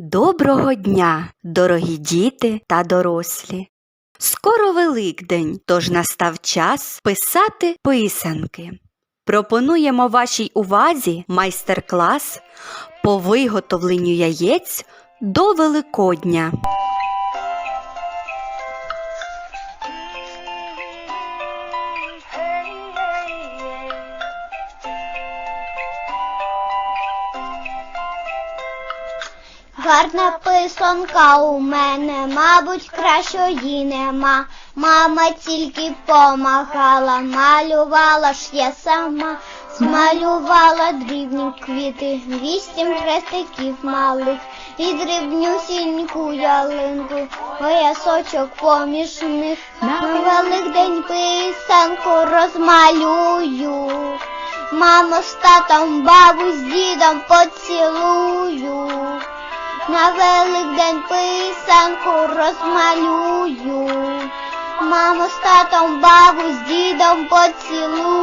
Доброго дня, дорогі діти та дорослі! Скоро Великдень, тож настав час писати писанки. Пропонуємо вашій увазі майстер-клас по виготовленню яєць до Великодня. Гарна писанка у мене, мабуть, кращої нема. Мама тільки помагала, малювала ж я сама, змалювала дрібні квіти, вісім хрестиків малих, і дрібнюсіньку ялинку, поясочок поміж них. На Великдень писанку розмалюю. Маму з татом, бабу з дідом поцілую. На Великдень писанку розмалюю. Маму з татом, бабу з дідом поцілую.